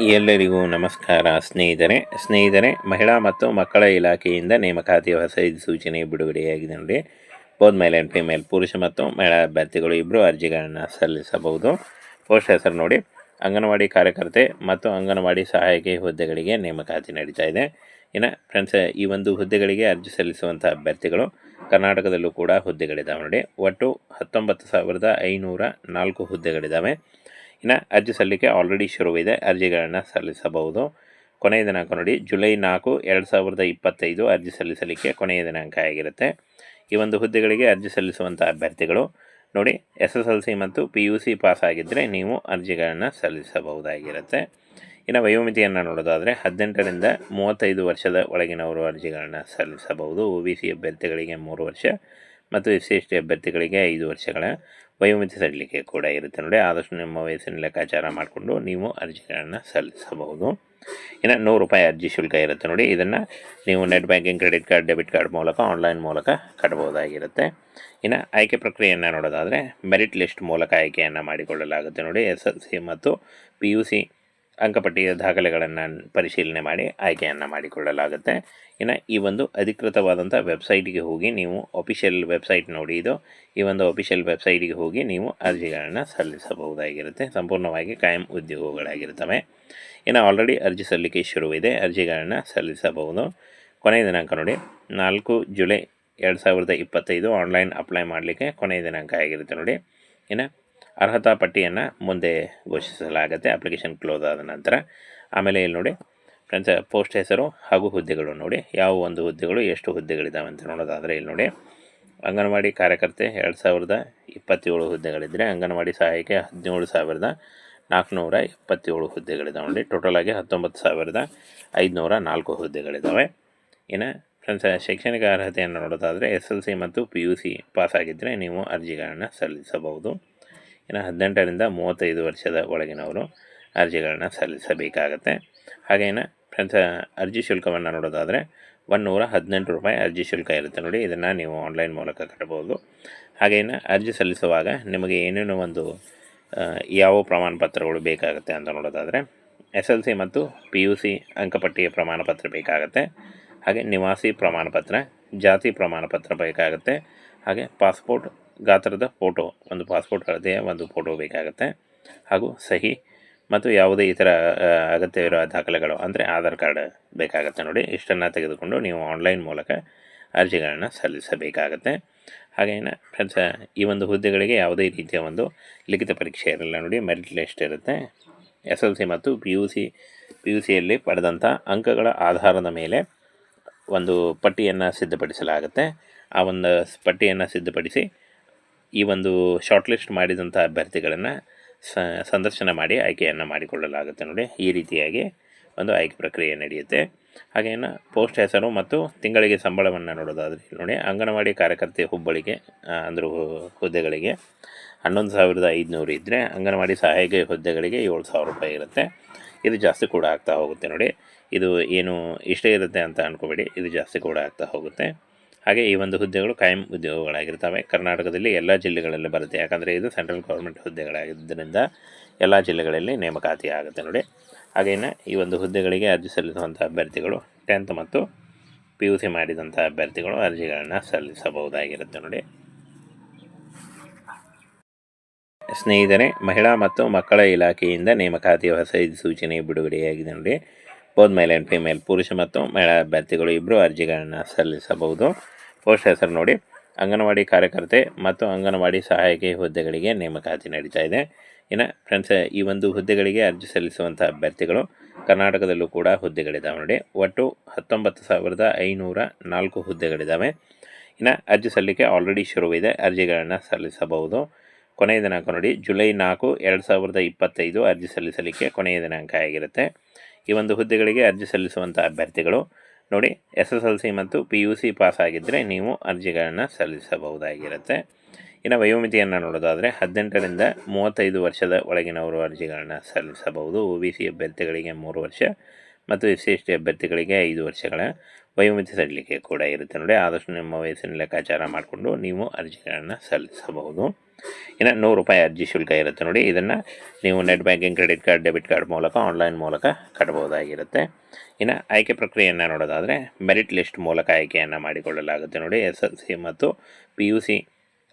ಎಲ್ಲರಿಗೂ ನಮಸ್ಕಾರ. ಸ್ನೇಹಿತರೆ ಸ್ನೇಹಿತರೆ, ಮಹಿಳಾ ಮತ್ತು ಮಕ್ಕಳ ಇಲಾಖೆಯಿಂದ ನೇಮಕಾತಿ ಹೊಸ ಸೂಚನೆ ಬಿಡುಗಡೆಯಾಗಿದೆ ನೋಡಿ. ಬೋತ್ ಮೇಲ್ ಆ್ಯಂಡ್ ಫಿಮೇಲ್ ಪುರುಷ ಮತ್ತು ಮಹಿಳಾ ಅಭ್ಯರ್ಥಿಗಳು ಇಬ್ಬರು ಅರ್ಜಿಗಳನ್ನು ಸಲ್ಲಿಸಬಹುದು. ಪೋಸ್ಟ್ ಹೆಸರು ನೋಡಿ. ಅಂಗನವಾಡಿ ಕಾರ್ಯಕರ್ತೆ ಮತ್ತು ಅಂಗನವಾಡಿ ಸಹಾಯಕಿ ಹುದ್ದೆಗಳಿಗೆ ನೇಮಕಾತಿ ನಡೀತಾ ಇದೆ. ಇನ್ನು ಫ್ರೆಂಡ್ಸ್ ಈ ಒಂದು ಹುದ್ದೆಗಳಿಗೆ ಅರ್ಜಿ ಸಲ್ಲಿಸುವಂಥ ಅಭ್ಯರ್ಥಿಗಳು ಕರ್ನಾಟಕದಲ್ಲೂ ಕೂಡ ಹುದ್ದೆಗಳಿದ್ದಾವೆ ನೋಡಿ. ಒಟ್ಟು ಹತ್ತೊಂಬತ್ತು ಸಾವಿರದ ಐನೂರ ನಾಲ್ಕು ಹುದ್ದೆಗಳಿದ್ದಾವೆ. ಇನ್ನು ಅರ್ಜಿ ಸಲ್ಲಿಕೆ ಆಲ್ರೆಡಿ ಶುರುವಿದೆ. ಅರ್ಜಿಗಳನ್ನು ಸಲ್ಲಿಸಬಹುದು. ಕೊನೆಯ ದಿನಾಂಕ ನೋಡಿ. ಜುಲೈ ನಾಲ್ಕು, ಎರಡು ಸಾವಿರದ ಇಪ್ಪತ್ತೈದು ಅರ್ಜಿ ಸಲ್ಲಿಸಲಿಕ್ಕೆ ಕೊನೆಯ ದಿನಾಂಕ ಆಗಿರುತ್ತೆ. ಈ ಒಂದು ಹುದ್ದೆಗಳಿಗೆ ಅರ್ಜಿ ಸಲ್ಲಿಸುವಂಥ ಅಭ್ಯರ್ಥಿಗಳು ನೋಡಿ ಎಸ್ ಎಸ್ ಎಲ್ ಸಿ ಮತ್ತು ಪಿ ಯು ಸಿ ಪಾಸ್ ಆಗಿದ್ದರೆ ನೀವು ಅರ್ಜಿಗಳನ್ನು ಸಲ್ಲಿಸಬಹುದಾಗಿರುತ್ತೆ. ಇನ್ನು ವಯೋಮಿತಿಯನ್ನು ನೋಡೋದಾದರೆ ಹದಿನೆಂಟರಿಂದ ಮೂವತ್ತೈದು ವರ್ಷದ ಒಳಗಿನವರು ಅರ್ಜಿಗಳನ್ನು ಸಲ್ಲಿಸಬಹುದು. ಒ ಬಿ ಸಿ ಅಭ್ಯರ್ಥಿಗಳಿಗೆ ಮೂರು ವರ್ಷ. ಮತ್ತು ಎಸ್ ಸಿ ಎಸ್ ಟಿ ಅಭ್ಯರ್ಥಿಗಳಿಗೆ ಐದು ವರ್ಷಗಳ ವಯೋಮಿತಿ ಸಲ್ಲಿಕೆ ಕೂಡ ಇರುತ್ತೆ ನೋಡಿ. ಆದಷ್ಟು ನಿಮ್ಮ ವಯಸ್ಸಿನ ಲೆಕ್ಕಾಚಾರ ಮಾಡಿಕೊಂಡು ನೀವು ಅರ್ಜಿಗಳನ್ನು ಸಲ್ಲಿಸಬಹುದು. ಇನ್ನು ನೂರು ರೂಪಾಯಿ ಅರ್ಜಿ ಶುಲ್ಕ ಇರುತ್ತೆ ನೋಡಿ. ಇದನ್ನು ನೀವು net banking, credit card, debit card ಮೂಲಕ, ಆನ್ಲೈನ್ ಮೂಲಕ ಕಟ್ಬೋದಾಗಿರುತ್ತೆ. ಇನ್ನು ಆಯ್ಕೆ ಪ್ರಕ್ರಿಯೆಯನ್ನು ನೋಡೋದಾದರೆ ಮೆರಿಟ್ ಲಿಸ್ಟ್ ಮೂಲಕ ಆಯ್ಕೆಯನ್ನು ಮಾಡಿಕೊಳ್ಳಲಾಗುತ್ತೆ ನೋಡಿ. ಎಸ್ ಎಲ್ ಸಿ ಮತ್ತು ಪಿ ಯು ಸಿ ಅಂಕಪಟ್ಟಿಯ ದಾಖಲೆಗಳನ್ನು ಪರಿಶೀಲನೆ ಮಾಡಿ, ಆಯ್ಕೆಯನ್ನು ಮಾಡಿಕೊಳ್ಳಲಾಗುತ್ತೆ. ಇನ್ನು ಈ ಒಂದು ಅಧಿಕೃತವಾದಂಥ ವೆಬ್ಸೈಟಿಗೆ ಹೋಗಿ ನೀವು ಅಫಿಷಿಯಲ್ ವೆಬ್ಸೈಟ್ ನೋಡಿ ಇದು. ಈ ಒಂದು ಅಫಿಷಿಯಲ್ ವೆಬ್ಸೈಟಿಗೆ ಹೋಗಿ ನೀವು ಅರ್ಜಿಗಳನ್ನು ಸಲ್ಲಿಸಬಹುದಾಗಿರುತ್ತೆ. ಸಂಪೂರ್ಣವಾಗಿ ಕಾಯಂ ಉದ್ಯೋಗಗಳಾಗಿರ್ತವೆ. ಇನ್ನು ಆಲ್ರೆಡಿ ಅರ್ಜಿ ಸಲ್ಲಿಕೆ ಶುರುವಿದೆ. ಅರ್ಜಿಗಳನ್ನು ಸಲ್ಲಿಸಬಹುದು. ಕೊನೆಯ ದಿನಾಂಕ ನೋಡಿ. ನಾಲ್ಕು ಜುಲೈ ಎರಡು ಸಾವಿರದ ಇಪ್ಪತ್ತೈದು. ಆನ್ಲೈನ್ ಅಪ್ಲೈ ಮಾಡಲಿಕ್ಕೆ ಕೊನೆಯ ದಿನಾಂಕ ಆಗಿರುತ್ತೆ ನೋಡಿ. ಇನ್ನು ಅರ್ಹತಾ ಪಟ್ಟಿಯನ್ನು ಮುಂದೆ ಘೋಷಿಸಲಾಗುತ್ತೆ. ಅಪ್ಲಿಕೇಶನ್ ಕ್ಲೋಸ್ ಆದ ನಂತರ. ಆಮೇಲೆ ಇಲ್ಲಿ ನೋಡಿ ಫ್ರೆಂಡ್ಸ್ ಪೋಸ್ಟ್ ಹೆಸರು ಹಾಗೂ ಹುದ್ದೆಗಳು ನೋಡಿ. ಯಾವ ಒಂದು ಹುದ್ದೆಗಳು, ಎಷ್ಟು ಹುದ್ದೆಗಳಿದ್ದಾವೆ ಅಂತ ನೋಡೋದಾದರೆ ಇಲ್ಲಿ ನೋಡಿ. ಅಂಗನವಾಡಿ ಕಾರ್ಯಕರ್ತೆ ಎರಡು ಸಾವಿರದ ಇಪ್ಪತ್ತೇಳು ಹುದ್ದೆಗಳಿದ್ದರೆ ಅಂಗನವಾಡಿ ಸಹಾಯಕ್ಕೆ ಹದಿನೇಳು ಸಾವಿರದ ನಾಲ್ಕುನೂರ ಇಪ್ಪತ್ತೇಳು ಹುದ್ದೆಗಳಿದ್ದಾವೆ ನೋಡಿ. ಟೋಟಲಾಗಿ ಹತ್ತೊಂಬತ್ತು ಸಾವಿರದ ಐದುನೂರ ನಾಲ್ಕು ಹುದ್ದೆಗಳಿದ್ದಾವೆ ಇನ್ನು ಫ್ರೆಂಡ್ಸ್ ಶೈಕ್ಷಣಿಕ ಅರ್ಹತೆಯನ್ನು ನೋಡೋದಾದರೆ, ಎಸ್ ಎಲ್ ಸಿ ಮತ್ತು ಪಿ ಯು ಸಿ ಪಾಸಾಗಿದ್ದರೆ ನೀವು ಅರ್ಜಿಗಳನ್ನು ಸಲ್ಲಿಸಬಹುದು. ಇನ್ನು ಹದಿನೆಂಟರಿಂದ ಮೂವತ್ತೈದು ವರ್ಷದ ಒಳಗಿನವರು ಅರ್ಜಿಗಳನ್ನು ಸಲ್ಲಿಸಬೇಕಾಗತ್ತೆ. ಹಾಗೇನ ಫ್ರೆಂಡ್ಸ್, ಅರ್ಜಿ ಶುಲ್ಕವನ್ನು ನೋಡೋದಾದರೆ ನೂರ ಹದಿನೆಂಟು ರೂಪಾಯಿ ಅರ್ಜಿ ಶುಲ್ಕ ಇರುತ್ತೆ ನೋಡಿ, ಇದನ್ನು ನೀವು ಆನ್ಲೈನ್ ಮೂಲಕ ಕಟ್ಟಬಹುದು ಹಾಗೇನು ಅರ್ಜಿ ಸಲ್ಲಿಸುವಾಗ ನಿಮಗೆ ಏನೇನು ಒಂದು ಯಾವ ಪ್ರಮಾಣ ಪತ್ರಗಳು ಬೇಕಾಗುತ್ತೆ ಅಂತ ನೋಡೋದಾದರೆ ಎಸ್ ಎಲ್ ಸಿ ಮತ್ತು ಪಿ ಯು ಸಿ ಅಂಕಪಟ್ಟಿಯ ಪ್ರಮಾಣಪತ್ರ ಬೇಕಾಗುತ್ತೆ. ಹಾಗೆ ನಿವಾಸಿ ಪ್ರಮಾಣಪತ್ರ, ಜಾತಿ ಪ್ರಮಾಣಪತ್ರ ಬೇಕಾಗುತ್ತೆ. ಹಾಗೆ ಪಾಸ್ಪೋರ್ಟ್ ಗಾತ್ರದ ಫೋಟೋ ಒಂದು ಪಾಸ್ಪೋರ್ಟ್ ಅಳತೆಯ ಒಂದು ಫೋಟೋ ಬೇಕಾಗುತ್ತೆ. ಹಾಗೂ ಸಹಿ ಮತ್ತು ಯಾವುದೇ ಇತರ ಅಗತ್ಯವಿರುವ ದಾಖಲೆಗಳು, ಅಂದರೆ ಆಧಾರ್ ಕಾರ್ಡ್ ಬೇಕಾಗುತ್ತೆ ನೋಡಿ. ಇಷ್ಟನ್ನು ತೆಗೆದುಕೊಂಡು ನೀವು ಆನ್ಲೈನ್ ಮೂಲಕ ಅರ್ಜಿಗಳನ್ನು ಸಲ್ಲಿಸಬೇಕಾಗತ್ತೆ. ಹಾಗೇನ ಫ್ರೆಂಡ್ಸ್, ಈ ಒಂದು ಹುದ್ದೆಗಳಿಗೆ ಯಾವುದೇ ರೀತಿಯ ಒಂದು ಲಿಖಿತ ಪರೀಕ್ಷೆ ಇರಲ್ಲ ನೋಡಿ. ಮೆರಿಟ್ ಲಿಸ್ಟ್ ಇರುತ್ತೆ. ಎಸ್ ಎಲ್ ಸಿ ಮತ್ತು P U C P U ಸಿಯಲ್ಲಿ ಪಡೆದಂಥ ಅಂಕಗಳ ಆಧಾರದ ಮೇಲೆ ಒಂದು ಪಟ್ಟಿಯನ್ನು ಸಿದ್ಧಪಡಿಸಲಾಗುತ್ತೆ. ಆ ಒಂದು ಪಟ್ಟಿಯನ್ನು ಸಿದ್ಧಪಡಿಸಿ ಈ ಒಂದು ಶಾರ್ಟ್ ಲಿಸ್ಟ್ ಮಾಡಿದಂಥ ಅಭ್ಯರ್ಥಿಗಳನ್ನು ಸಂದರ್ಶನ ಮಾಡಿ ಆಯ್ಕೆಯನ್ನು ಮಾಡಿಕೊಳ್ಳಲಾಗುತ್ತೆ ನೋಡಿ. ಈ ರೀತಿಯಾಗಿ ಒಂದು ಆಯ್ಕೆ ಪ್ರಕ್ರಿಯೆ ನಡೆಯುತ್ತೆ. ಹಾಗೇನು ಪೋಸ್ಟ್ ಹೆಸರು ಮತ್ತು ತಿಂಗಳಿಗೆ ಸಂಬಳವನ್ನು ನೋಡೋದಾದರೆ ನೋಡಿ. ಅಂಗನವಾಡಿ ಕಾರ್ಯಕರ್ತೆ ಹುಬ್ಬಳ್ಳಿಗೆ ಅಂದರೆ ಹುದ್ದೆಗಳಿಗೆ ಹನ್ನೊಂದು ಸಾವಿರದ ಐದುನೂರು ಇದ್ದರೆ ಅಂಗನವಾಡಿ ಸಹಾಯಕ ಹುದ್ದೆಗಳಿಗೆ ಏಳು ಸಾವಿರ ರೂಪಾಯಿ ಇರುತ್ತೆ. ಇದು ಜಾಸ್ತಿ ಕೂಡ ಆಗ್ತಾ ಹೋಗುತ್ತೆ ನೋಡಿ. ಇದು ಏನು ಇಷ್ಟೇ ಇರುತ್ತೆ ಅಂತ ಅಂದ್ಕೋಬೇಡಿ ಇದು ಜಾಸ್ತಿ ಕೂಡ ಆಗ್ತಾ ಹೋಗುತ್ತೆ. ಹಾಗೆ ಈ ಒಂದು ಹುದ್ದೆಗಳು ಕಾಯಂ ಉದ್ಯೋಗಗಳಾಗಿರ್ತವೆ. ಕರ್ನಾಟಕದಲ್ಲಿ ಎಲ್ಲ ಜಿಲ್ಲೆಗಳಲ್ಲಿ ಬರುತ್ತೆ. ಯಾಕಂದರೆ ಇದು ಸೆಂಟ್ರಲ್ ಗೌರ್ಮೆಂಟ್ ಹುದ್ದೆಗಳಾಗಿದ್ದರಿಂದ ಎಲ್ಲ ಜಿಲ್ಲೆಗಳಲ್ಲಿ ನೇಮಕಾತಿ ಆಗುತ್ತೆ ನೋಡಿ. ಹಾಗೆಯೇ ಈ ಒಂದು ಹುದ್ದೆಗಳಿಗೆ ಅರ್ಜಿ ಸಲ್ಲಿಸುವಂಥ ಅಭ್ಯರ್ಥಿಗಳು ಟೆಂತ್ ಮತ್ತು ಪಿ ಯು ಸಿ ಮಾಡಿದಂಥ ಅಭ್ಯರ್ಥಿಗಳು ಅರ್ಜಿಗಳನ್ನು ಸಲ್ಲಿಸಬಹುದಾಗಿರುತ್ತೆ ನೋಡಿ. ಸ್ನೇಹಿತರೆ, ಮಹಿಳಾ ಮತ್ತು ಮಕ್ಕಳ ಇಲಾಖೆಯಿಂದ ನೇಮಕಾತಿ ಹೊಸ ಸೂಚನೆ ಬಿಡುಗಡೆಯಾಗಿದೆ ನೋಡಿ. ಬೋದ್ ಮೇಲ್ ಆ್ಯಂಡ್ ಫಿಮೇಲ್ ಪುರುಷ ಮತ್ತು ಮಹಿಳಾ ಅಭ್ಯರ್ಥಿಗಳು ಇಬ್ಬರು ಅರ್ಜಿಗಳನ್ನು ಸಲ್ಲಿಸಬಹುದು. ಪೋಸ್ಟ್ ಹೆಸರು ನೋಡಿ. ಅಂಗನವಾಡಿ ಕಾರ್ಯಕರ್ತೆ ಮತ್ತು ಅಂಗನವಾಡಿ ಸಹಾಯಕಿ ಹುದ್ದೆಗಳಿಗೆ ನೇಮಕಾತಿ ನಡೀತಾ ಇದೆ. ಇನ್ನು ಫ್ರೆಂಡ್ಸ್ ಈ ಒಂದು ಹುದ್ದೆಗಳಿಗೆ ಅರ್ಜಿ ಸಲ್ಲಿಸುವಂಥ ಅಭ್ಯರ್ಥಿಗಳು ಕರ್ನಾಟಕದಲ್ಲೂ ಕೂಡ ಹುದ್ದೆಗಳಿದ್ದಾವೆ ನೋಡಿ. ಒಟ್ಟು ಹತ್ತೊಂಬತ್ತು ಸಾವಿರದ ಐನೂರ ನಾಲ್ಕು ಹುದ್ದೆಗಳಿದ್ದಾವೆ ಇನ್ನು ಅರ್ಜಿ ಸಲ್ಲಿಕೆ ಆಲ್ರೆಡಿ ಶುರುವಿದೆ. ಅರ್ಜಿಗಳನ್ನು ಸಲ್ಲಿಸಬಹುದು. ಕೊನೆಯ ದಿನಾಂಕ ನೋಡಿ. ಜುಲೈ ನಾಲ್ಕು, ಎರಡು ಸಾವಿರದ ಇಪ್ಪತ್ತೈದು ಅರ್ಜಿ ಸಲ್ಲಿಸಲಿಕ್ಕೆ ಕೊನೆಯ ದಿನಾಂಕ ಆಗಿರುತ್ತೆ. ಈ ಒಂದು ಹುದ್ದೆಗಳಿಗೆ ಅರ್ಜಿ ಸಲ್ಲಿಸುವಂಥ ಅಭ್ಯರ್ಥಿಗಳು ನೋಡಿ, ಎಸ್ ಎಸ್ ಎಲ್ ಸಿ ಮತ್ತು ಪಿ ಯು ಸಿ ಪಾಸ್ ಆಗಿದ್ದರೆ ನೀವು ಅರ್ಜಿಗಳನ್ನು ಸಲ್ಲಿಸಬಹುದಾಗಿರುತ್ತೆ. ಇನ್ನು ವಯೋಮಿತಿಯನ್ನು ನೋಡೋದಾದರೆ, ಹದಿನೆಂಟರಿಂದ ಮೂವತ್ತೈದು ವರ್ಷದ ಒಳಗಿನವರು ಅರ್ಜಿಗಳನ್ನು ಸಲ್ಲಿಸಬಹುದು. ಒ ಬಿ ಸಿ ಅಭ್ಯರ್ಥಿಗಳಿಗೆ ಮೂರು ವರ್ಷ ಮತ್ತು ಎಸ್ ಸಿ ಎಸ್ ಟಿ ಅಭ್ಯರ್ಥಿಗಳಿಗೆ ಐದು ವರ್ಷಗಳ ವಯೋಮಿತಿ ಸಡಿಲಿಕೆ ಕೂಡ ಇರುತ್ತೆ ನೋಡಿ. ಆದಷ್ಟು ನಿಮ್ಮ ವಯಸ್ಸಿನ ಲೆಕ್ಕಾಚಾರ ಮಾಡಿಕೊಂಡು ನೀವು ಅರ್ಜಿಗಳನ್ನು ಸಲ್ಲಿಸಬಹುದು. ಇನ್ನು ನೂರು ರೂಪಾಯಿ ಅರ್ಜಿ ಶುಲ್ಕ ಇರುತ್ತೆ ನೋಡಿ. ಇದನ್ನು ನೀವು net banking, credit card, debit card ಮೂಲಕ, ಆನ್ಲೈನ್ ಮೂಲಕ ಕಟ್ಬೋದಾಗಿರುತ್ತೆ ಇನ್ನು ಆಯ್ಕೆ ಪ್ರಕ್ರಿಯೆಯನ್ನು ನೋಡೋದಾದರೆ ಮೆರಿಟ್ ಲಿಸ್ಟ್ ಮೂಲಕ ಆಯ್ಕೆಯನ್ನು ಮಾಡಿಕೊಳ್ಳಲಾಗುತ್ತೆ ನೋಡಿ. ಎಸ್ ಎಲ್ ಸಿ ಮತ್ತು ಪಿ ಯು ಸಿ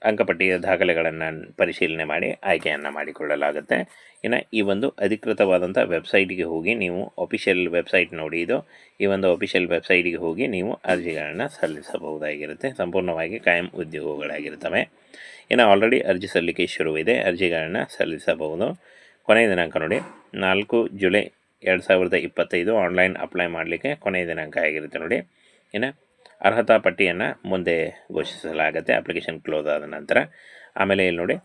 ಅಂಕಪಟ್ಟಿಯ ದಾಖಲೆಗಳನ್ನು ಪರಿಶೀಲನೆ ಮಾಡಿ ಆಯ್ಕೆಯನ್ನು ಮಾಡಿಕೊಳ್ಳಲಾಗುತ್ತೆ. ಇನ್ನು ಈ ಒಂದು ಅಧಿಕೃತವಾದಂಥ ವೆಬ್ಸೈಟಿಗೆ ಹೋಗಿ ನೀವು ಅಫಿಷಿಯಲ್ ವೆಬ್ಸೈಟ್ ನೋಡಿ ಇದು. ಈ ಒಂದು ಅಫಿಷಿಯಲ್ ವೆಬ್ಸೈಟಿಗೆ ಹೋಗಿ ನೀವು ಅರ್ಜಿಗಳನ್ನು ಸಲ್ಲಿಸಬಹುದಾಗಿರುತ್ತೆ. ಸಂಪೂರ್ಣವಾಗಿ ಕಾಯಂ ಉದ್ಯೋಗಗಳಾಗಿರ್ತವೆ. ಇನ್ನು ಆಲ್ರೆಡಿ ಅರ್ಜಿ ಸಲ್ಲಿಕೆ ಶುರುವಿದೆ. ಅರ್ಜಿಗಳನ್ನು ಸಲ್ಲಿಸಬಹುದು. ಕೊನೆಯ ದಿನಾಂಕ ನೋಡಿ. ನಾಲ್ಕು ಜುಲೈ ಎರಡು ಸಾವಿರದ ಇಪ್ಪತ್ತೈದು ಆನ್ಲೈನ್ ಅಪ್ಲೈ ಮಾಡಲಿಕ್ಕೆ ಕೊನೆಯ ದಿನಾಂಕ ಆಗಿರುತ್ತೆ ನೋಡಿ. ಇನ್ನು ಅರ್ಹತಾ ಪಟ್ಟಿಯನ್ನು ಮುಂದೆ ಘೋಷಿಸಲಾಗುತ್ತೆ. ಅಪ್ಲಿಕೇಶನ್ ಕ್ಲೋಸ್ ಆದ ನಂತರ. ಆಮೇಲೆ ಇಲ್ಲಿ ನೋಡಿ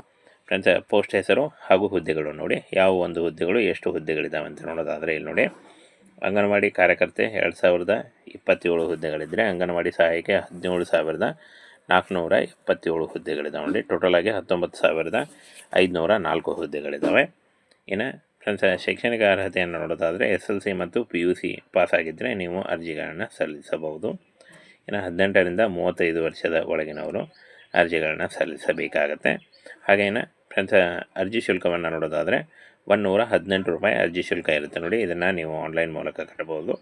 ಫ್ರೆಂಡ್ಸ್ ಪೋಸ್ಟ್ ಹೆಸರು ಹಾಗೂ ಹುದ್ದೆಗಳು ನೋಡಿ. ಯಾವ ಒಂದು ಹುದ್ದೆಗಳು, ಎಷ್ಟು ಹುದ್ದೆಗಳಿದ್ದಾವೆ ಅಂತ ನೋಡೋದಾದರೆ ಇಲ್ಲಿ ನೋಡಿ. ಅಂಗನವಾಡಿ ಕಾರ್ಯಕರ್ತೆ ಎರಡು ಸಾವಿರದ ಇಪ್ಪತ್ತೇಳು ಹುದ್ದೆಗಳಿದ್ದರೆ ಅಂಗನವಾಡಿ ಸಹಾಯಕ್ಕೆ ಹದಿನೇಳು ಸಾವಿರದ ನಾಲ್ಕುನೂರ ಇಪ್ಪತ್ತೇಳು ಹುದ್ದೆಗಳಿದ್ದಾವೆ ನೋಡಿ. ಟೋಟಲಾಗಿ ಹತ್ತೊಂಬತ್ತು ಸಾವಿರದ ಐದುನೂರ ನಾಲ್ಕು ಹುದ್ದೆಗಳಿದ್ದಾವೆ ಇನ್ನು ಫ್ರೆಂಡ್ಸ್ ಶೈಕ್ಷಣಿಕ ಅರ್ಹತೆಯನ್ನು ನೋಡೋದಾದರೆ ಎಸ್ ಎಲ್ ಸಿ ಮತ್ತು ಪಿ ಯು ಸಿ ಪಾಸಾಗಿದ್ದರೆ ನೀವು ಅರ್ಜಿಗಳನ್ನು ಸಲ್ಲಿಸಬಹುದು. ಇನ್ನು ಹದಿನೆಂಟರಿಂದ ಮೂವತ್ತೈದು ವರ್ಷದ ಒಳಗಿನವರು ಅರ್ಜಿಗಳನ್ನು ಸಲ್ಲಿಸಬೇಕಾಗತ್ತೆ. ಹಾಗೇನ ಫ್ರೆಂಡ್ಸ್, ಅರ್ಜಿ ಶುಲ್ಕವನ್ನು ನೋಡೋದಾದರೆ ಒನ್ನೂರ ಹದಿನೆಂಟು ರೂಪಾಯಿ ಅರ್ಜಿ ಶುಲ್ಕ ಇರುತ್ತೆ ನೋಡಿ, ಇದನ್ನು ನೀವು ಆನ್ಲೈನ್ ಮೂಲಕ ಕಟ್ಟಬಹುದು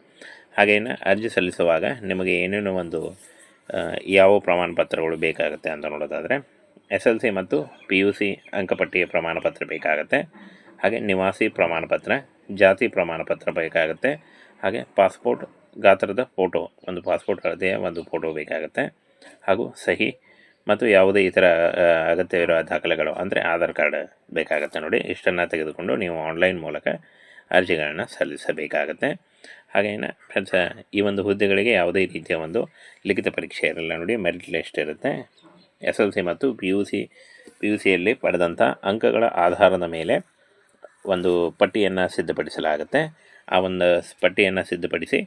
ಹಾಗೇನ ಅರ್ಜಿ ಸಲ್ಲಿಸುವಾಗ ನಿಮಗೆ ಏನೇನು ಒಂದು ಯಾವ ಪ್ರಮಾಣ ಪತ್ರಗಳು ಬೇಕಾಗುತ್ತೆ ಅಂತ ನೋಡೋದಾದರೆ ಎಸ್ ಎಲ್ ಸಿ ಮತ್ತು ಪಿ ಯು ಸಿ ಅಂಕಪಟ್ಟಿಯ ಪ್ರಮಾಣ ಪತ್ರ ಬೇಕಾಗುತ್ತೆ. ಹಾಗೆ ನಿವಾಸಿ ಪ್ರಮಾಣಪತ್ರ, ಜಾತಿ ಪ್ರಮಾಣಪತ್ರ ಬೇಕಾಗುತ್ತೆ. ಹಾಗೆ ಪಾಸ್ಪೋರ್ಟ್ ಗಾತ್ರದ ಫೋಟೋ ಒಂದು ಪಾಸ್ಪೋರ್ಟ್ ಅಳತೆಯ ಒಂದು ಫೋಟೋ ಬೇಕಾಗುತ್ತೆ. ಹಾಗೂ ಸಹಿ ಮತ್ತು ಯಾವುದೇ ಇತರ ಅಗತ್ಯವಿರುವ ದಾಖಲೆಗಳು ಅಂದರೆ ಆಧಾರ್ ಕಾರ್ಡ್ ಬೇಕಾಗುತ್ತೆ ನೋಡಿ. ಇಷ್ಟನ್ನು ತೆಗೆದುಕೊಂಡು ನೀವು ಆನ್ಲೈನ್ ಮೂಲಕ ಅರ್ಜಿಗಳನ್ನು ಸಲ್ಲಿಸಬೇಕಾಗತ್ತೆ. ಹಾಗೇನ ಫ್ರೆಂಡ್ಸ್ ಈ ಒಂದು ಹುದ್ದೆಗಳಿಗೆ ಯಾವುದೇ ರೀತಿಯ ಒಂದು ಲಿಖಿತ ಪರೀಕ್ಷೆ ಇರಲ್ಲ ನೋಡಿ. ಮೆರಿಟ್ ಲಿಸ್ಟ್ ಇರುತ್ತೆ. ಎಸ್ ಎಲ್ ಸಿ ಮತ್ತು P U C P U ಸಿಯಲ್ಲಿ ಪಡೆದಂಥ ಅಂಕಗಳ ಆಧಾರದ ಮೇಲೆ ಒಂದು ಪಟ್ಟಿಯನ್ನು ಸಿದ್ಧಪಡಿಸಲಾಗುತ್ತೆ. ಆ ಒಂದು ಪಟ್ಟಿಯನ್ನು ಸಿದ್ಧಪಡಿಸಿ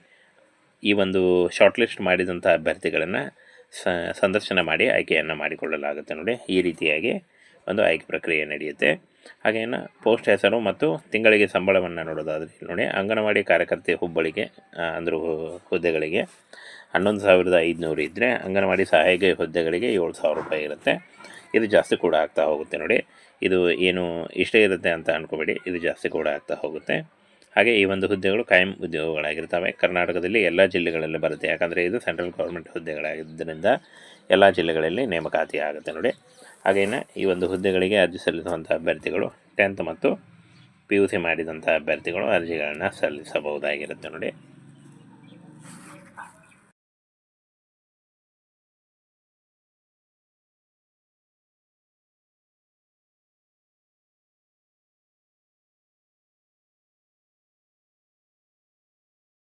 ಈ ಒಂದು ಶಾರ್ಟ್ ಲಿಸ್ಟ್ ಮಾಡಿದಂಥ ಅಭ್ಯರ್ಥಿಗಳನ್ನು ಸಂದರ್ಶನ ಮಾಡಿ ಆಯ್ಕೆಯನ್ನು ಮಾಡಿಕೊಳ್ಳಲಾಗುತ್ತೆ ನೋಡಿ. ಈ ರೀತಿಯಾಗಿ ಒಂದು ಆಯ್ಕೆ ಪ್ರಕ್ರಿಯೆ ನಡೆಯುತ್ತೆ. ಹಾಗೇನು ಪೋಸ್ಟ್ ಹೆಸರು ಮತ್ತು ತಿಂಗಳಿಗೆ ಸಂಬಳವನ್ನು ನೋಡೋದಾದರೆ ನೋಡಿ. ಅಂಗನವಾಡಿ ಕಾರ್ಯಕರ್ತೆ ಹುಬ್ಬಳಿಗೆ ಅಂದರೆ ಹುದ್ದೆಗಳಿಗೆ ಹನ್ನೊಂದು ಸಾವಿರದ ಐದುನೂರು ಇದ್ದರೆ ಅಂಗನವಾಡಿ ಸಹಾಯಕ ಹುದ್ದೆಗಳಿಗೆ ಏಳು ಸಾವಿರ ರೂಪಾಯಿ ಇರುತ್ತೆ. ಇದು ಜಾಸ್ತಿ ಕೂಡ ಆಗ್ತಾ ಹೋಗುತ್ತೆ ನೋಡಿ. ಇದು ಏನು ಇಷ್ಟೇ ಇರುತ್ತೆ ಅಂತ ಅಂದ್ಕೋಬೇಡಿ ಇದು ಜಾಸ್ತಿ ಕೂಡ ಆಗ್ತಾ ಹೋಗುತ್ತೆ. ಹಾಗೆ ಈ ಒಂದು ಹುದ್ದೆಗಳು ಕಾಯಂ ಉದ್ಯೋಗಗಳಾಗಿರ್ತವೆ ಕರ್ನಾಟಕದಲ್ಲಿ ಎಲ್ಲ ಜಿಲ್ಲೆಗಳಲ್ಲಿ ಬರುತ್ತೆ. ಯಾಕಂದರೆ ಇದು ಸೆಂಟ್ರಲ್ ಗೌರ್ಮೆಂಟ್ ಹುದ್ದೆಗಳಾಗಿದ್ದರಿಂದ ಎಲ್ಲ ಜಿಲ್ಲೆಗಳಲ್ಲಿ ನೇಮಕಾತಿ ಆಗುತ್ತೆ ನೋಡಿ. ಹಾಗೇನ ಈ ಒಂದು ಹುದ್ದೆಗಳಿಗೆ ಅರ್ಜಿ ಸಲ್ಲಿಸುವಂಥ ಅಭ್ಯರ್ಥಿಗಳು ಟೆಂತ್ ಮತ್ತು ಪಿ ಯು ಸಿ ಮಾಡಿದಂಥ ಅಭ್ಯರ್ಥಿಗಳು ಅರ್ಜಿಗಳನ್ನು ಸಲ್ಲಿಸಬಹುದಾಗಿರುತ್ತೆ ನೋಡಿ.